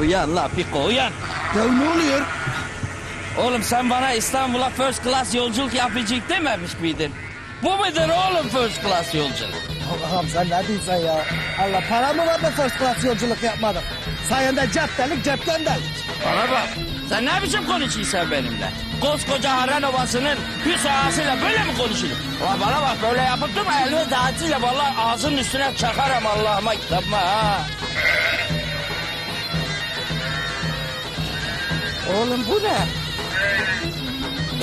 Uyan la Piko uyan. Ya ne oluyor? Oğlum sen bana İstanbul'a first class yolculuk yapacak dememiş miydin? Bu mudur oğlum first class yolculuk? Allah'ım sen ne diyorsun ya? Allah para mı var da first class yolculuk yapmadık? Sayende cep delik cepten delik. Bana bak. Sen ne biçim konuşuyorsun benimle? Koskoca Harran Ovası'nın Hüs ağasıyla böyle mi konuşulur? Ulan bana bak böyle yapıp durma elini dağıtıyla vallahi ağzının üstüne çakarım Allah'ıma kitabıma ha. Oğlum bu ne?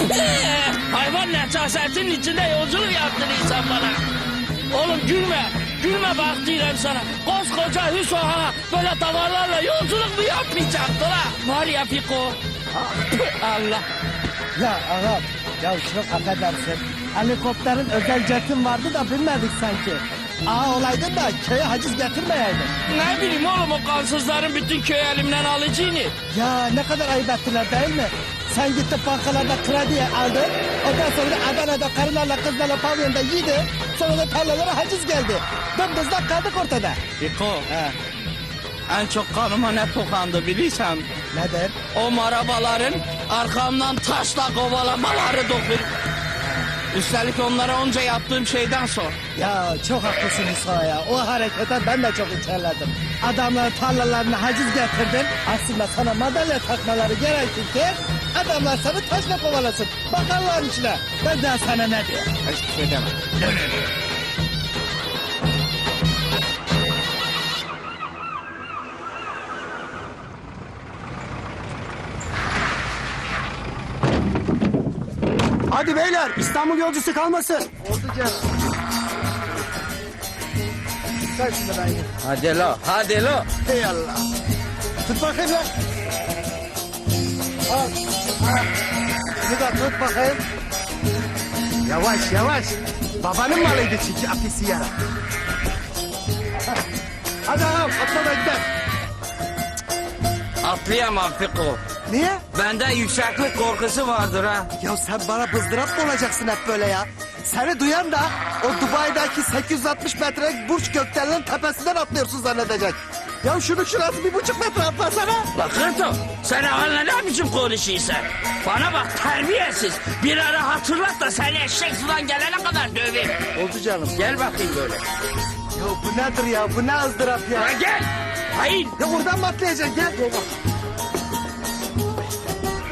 Hayvan necasetinin içinde yolculuk yaptırıyorsun bana. Oğlum gülme. Gülme bak diyorum sana. Koskoca Hüsoha böyle davarlarla yolculuk mu yapmayacaktı la? Var ya Piko. Allah. Ya ağam, ya çok affedersin. Helikopterin özel jetin vardı da bilmedik sanki. Aa olaydın da köye haciz getirmeyeydin. Ne bileyim oğlum o kansızların bütün köy elimden alacağını. Ya ne kadar ayıp ettiler değil mi? Sen gittin bankalarda krediye aldın. Ondan sonra Adana'da karılarla kızlarla pavyonda yedi. Sonra da tarlalara haciz geldi. Dımdızlak kaldık ortada. Piko He, en çok kanıma ne tokandı bilirsen. nedir? O marabaların arkamdan taşla kovalamaları dokun. Üstelik onlara onca yaptığım şeyden sonra. Ya çok haklısın İsa ya. O harekete ben de çok içerledim. Adamların tarlalarına haciz getirdin. Aslında sana madalya takmaları gerekir ki adamlar seni taşla kovalasın. Bak Allah'ın içine. Ben daha sana ne diyeyim? Hiçbir şey demem. Hadi beyler İstanbul yolcusu kalmasın. Oldu canım. Şimdi ben. Hadi lo, hadi lo. Hey Allah. Tut bakayım lan. Da tut bakayım. Yavaş yavaş. Babanın malıydı çünkü apisi yara. Hadi ağam atla da gidelim. Atlayamam Piko. Niye? Bende yükseklik korkusu vardır ha. Ya sen bana bızdırap mı olacaksın hep böyle ya? Seni duyan da o Dubai'deki 860 metrelik burç gökdeleninin tepesinden atlıyorsun zannedecek. Ya şunu şurası bir buçuk metre atlasana. La Kırto, sen ağanla ne biçim konuşuyorsun? Bana bak terbiyesiz. Bir ara hatırlat da seni eşek sudan gelene kadar döveyim. Oldu canım. Gel bakayım böyle. Ya bu nedir ya? Bu ne ızdırap ya? Ya gel. Hayır. Ya oradan mı atlayacaksın? Gel.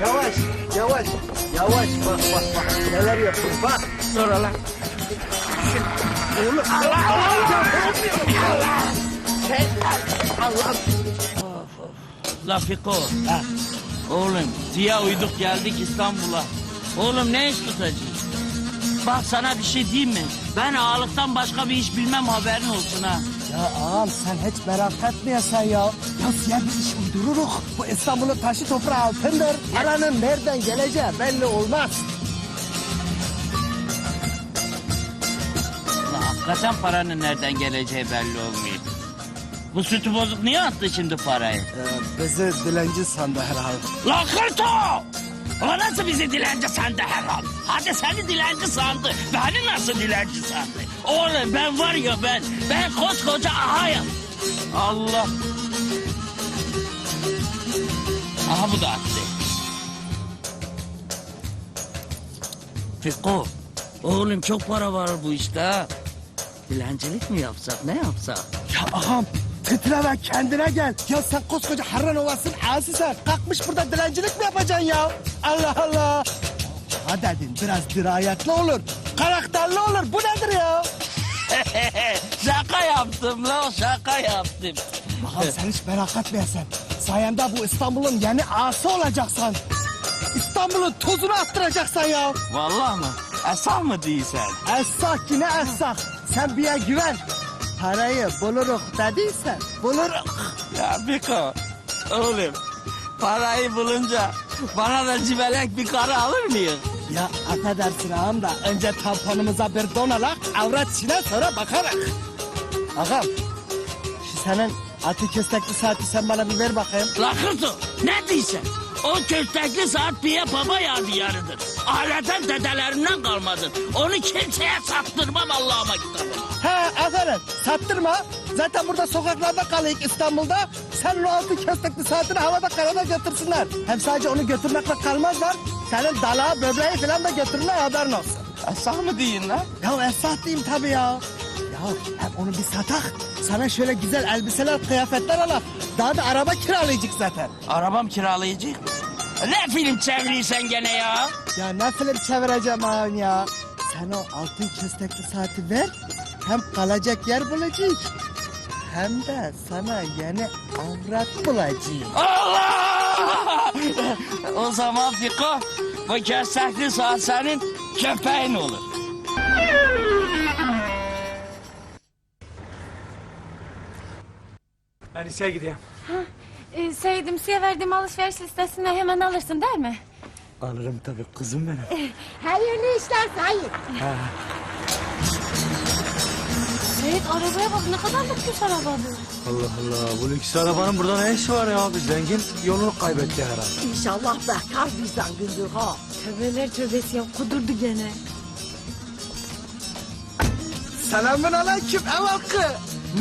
Yavaş, yavaş, yavaş. Bak, bak, bak. Neler yapıyor, bak. Dur lan. Oğlum, Allah, Allah, Allah. Şey, Allah. La Fiko. Ha, Oğlum diye uyduk geldik İstanbul'a. Oğlum ne iş tutacağız? Bak sana bir şey diyeyim mi? Ben ağalıktan başka bir iş bilmem haberin olsun ha. Ya ağam sen hiç merak etmiyorsan ya. Ya size bir iş uydururuz. Bu İstanbul'un taşı toprağı altındır. Paranın nereden geleceği belli olmaz. La hakikaten paranın nereden geleceği belli olmuyor. Bu sütü bozuk niye attı şimdi parayı? Ee, bizi dilenci sandı herhalde. La Kırto! O nasıl bizi dilenci sandı herhal? Hadi seni dilenci sandı. Beni nasıl dilenci sandı? Oğlum ben var ya ben. Ben koskoca ahayım. Allah. Aha bu da attı. Fiko. Oğlum çok para var bu işte ha. Dilencilik mi yapsak ne yapsak? Ya ağam titre ve kendine gel. Ya sen koskoca Harran Ovası'nın ağasısın. Kalkmış burada dilencilik mi yapacaksın ya? Allah Allah. Ha dedin biraz dirayetli olur. Karakterli olur. Bu nedir ya? şaka yaptım lan şaka yaptım. Ağam sen hiç merak etmeyesin. Sayende bu İstanbul'un yeni ağası olacaksın. İstanbul'un tozunu attıracaksın ya. Vallahi mı? Esam mı değilsen? Essak yine essak. Sen bir güven. Parayı buluruk dediysen buluruk. Ya Biko, oğlum parayı bulunca bana da civelek bir karı alır mıyım? Ya affedersin ağam da önce tamponumuza bir donalak, avrat içine sonra bakarak. Ağam, şu senin atı köstekli saati sen bana bir ver bakayım. La kırdı, ne değilsen? O köstekli saat Piye Baba yadigarıdır. Aileden dedelerinden kalmadır. Onu kimseye sattırmam Allah'ıma kitabıma. He aferin sattırma. Zaten burada sokaklarda kalıyık İstanbul'da. Sen o altın köstekli saatini havada karada götürsünler. Hem sadece onu götürmekle kalmazlar. Senin dalağı böbreği falan da götürürler haberin olsun. Esah mı deyin lan? Ya esnaf diyeyim tabii ya. Ya hem onu bir satak. Sana şöyle güzel elbiseler, kıyafetler alak. Daha da araba kiralayacak zaten. Arabam kiralayacak. Ne film çeviriyorsun gene ya? Ya ne film çevireceğim ağam ya. Sen o altın köstekli saati ver. Hem kalacak yer bulacak. Hem de sana yeni avrat bulacağım. Allah! o zaman Fiko, bu köstekli saat senin köpeğin olur. Ben işe gideyim. Ee, Seydim size verdiğim alışveriş listesini hemen alırsın değil mi? Alırım tabii kızım benim. Hayırlı işler Sayın. Evet arabaya bak ne kadar lüks araba bu. Allah Allah bu lüks arabanın burada ne işi var ya? Bir zengin yolunu kaybetti herhalde. İnşallah bekar bir zengindür ha. Tövbeler tövbesi ya kudurdu gene. Selamun aleyküm ev halkı.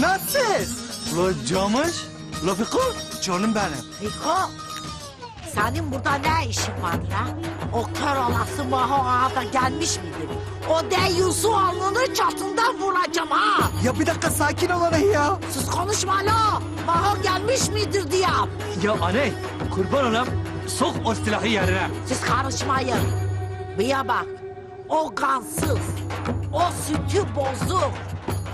Nasılsınız? La camış. La Fiko. Canım benim. Fiko, senin burada ne işin var ya? O kör olası Maho ağa da gelmiş midir? O deyyusu alnının çatından vuracağım ha. Ya bir dakika sakin olun ya. Sus konuşma la. Maho gelmiş midir diye. Ya anne kurban olam. Sok o silahı yerine. Siz karışmayın. Bir bak. O kansız, o sütü bozuk,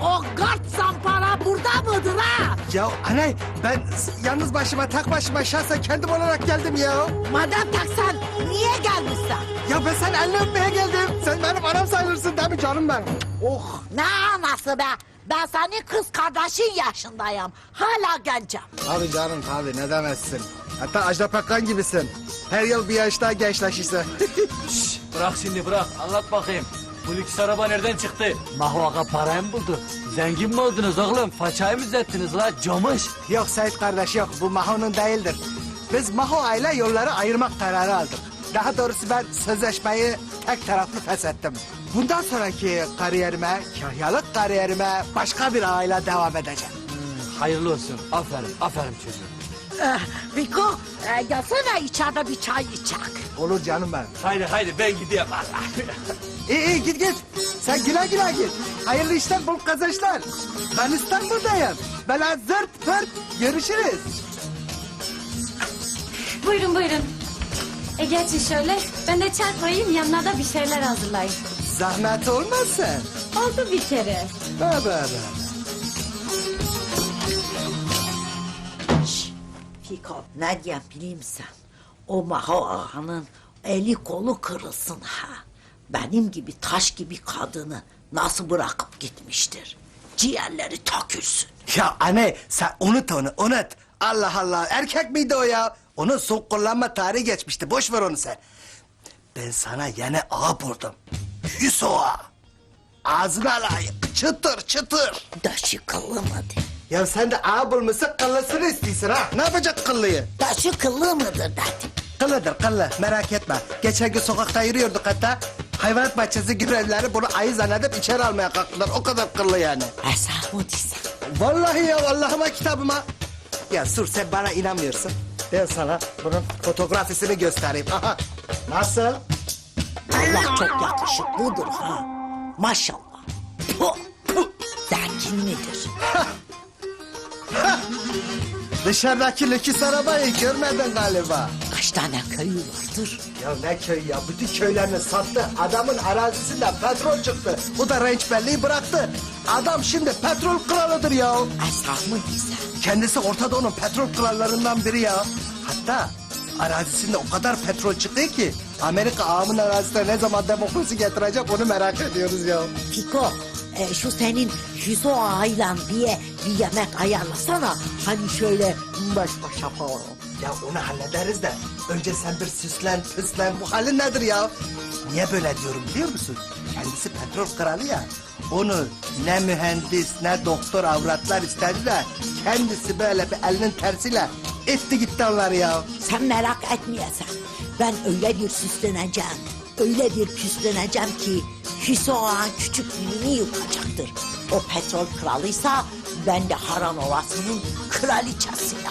o gart zampara burada mıdır ha? Ya anne ben yalnız başıma tek başıma şahsen kendim olarak geldim ya. Madem taksan niye gelmişsin? Ya ben sen elini öpmeye geldim. Sen benim anam sayılırsın değil mi canım benim? Oh. Ne anası be? Ben senin kız kardeşin yaşındayım. Hala gencim. Abi canım tabii ne demezsin. Hatta Ajda Pekkan gibisin. Her yıl bir yaş daha gençleşirsin. Şş, bırak şimdi bırak. Anlat bakayım. Bu lüks araba nereden çıktı? Mahu Aga parayı mı buldu? Zengin mi oldunuz oğlum? Façayı mı düzelttiniz la camış? yok Sait kardeş yok bu Maho'nun değildir. Biz Maho aile yolları ayırmak kararı aldık. Daha doğrusu ben sözleşmeyi tek taraflı feshettim. Bundan sonraki kariyerime, kahyalık kariyerime başka bir aile devam edeceğim. Hayırlı olsun. Aferin, aferin çocuğum. Eh, Viko, e, gelsene içeride bir çay içecek. Olur canım benim. Haydi haydi ben gidiyorum Allah. İyi iyi git git. Sen güle güle git. Hayırlı işler bol kazançlar. Ben İstanbul'dayım. Bela zırt pırt görüşürüz. Buyurun buyurun. E geçin şöyle ben de çay koyayım yanına da bir şeyler hazırlayayım. Zahmet olmasın. Oldu bir kere. Şş, Fiko, ne diyeyim bileyim sen? O Maho ağanın eli kolu kırılsın ha. Benim gibi taş gibi kadını nasıl bırakıp gitmiştir? Ciğerleri takülsün. Ya anne sen unut onu unut. Allah Allah erkek miydi o ya? Onun son kullanma tarihi geçmişti. Boş ver onu sen. Ben sana yeni ağa buldum. Hüso ağa. Ağzına layık. Çıtır çıtır. Daşı kıllı mıdır? Ya sen de ağa bulmuşsun kıllısını istiyorsun ha. Ne yapacak kıllıyı? Daşı kıllı mıdır dedim. Kıllıdır kıllı merak etme. Geçen gün sokakta yürüyorduk hatta. Hayvanat bahçesi görevlileri bunu ayı zannedip içeri almaya kalktılar. O kadar kıllı yani. Esah mı? Vallahi ya Allah'ıma kitabıma. Ya Sur sen bana inanmıyorsun. Ben sana bunun fotoğrafisini göstereyim. Aha. Nasıl? Allah çok yakışıklıdır ha. Maşallah. Puh, puh. Zengin midir? Dışarıdaki lüküs arabayı görmedin galiba. Kaç tane köyü vardır? Ya ne köy ya? Bütün köylerini sattı. Adamın arazisinden petrol çıktı. Bu da renç belleği bıraktı. Adam şimdi petrol kralıdır ya. Esah mı değilsen? Kendisi Orta Doğu'nun petrol krallarından biri ya. Hatta arazisinde o kadar petrol çıktı ki... ...Amerika ağamın arazisine ne zaman demokrasi getirecek onu merak ediyoruz ya. Fiko, e, şu senin Hüso ağayla bir, bir yemek ayarlasana. Hani şöyle baş başa falan. Ya onu hallederiz de önce sen bir süslen püslen bu halin nedir ya? Niye böyle diyorum biliyor musun? Kendisi petrol kralı ya. Onu ne mühendis ne doktor avratlar istedi de kendisi böyle bir elinin tersiyle etti gitti onları ya. Sen merak etmeyesen. Ben öyle bir süsleneceğim. Öyle bir püsleneceğim ki Hüso Ağa'nın küçük dilini yutacaktır. O petrol kralıysa ben de Haran Ovası'nın kraliçesiyim.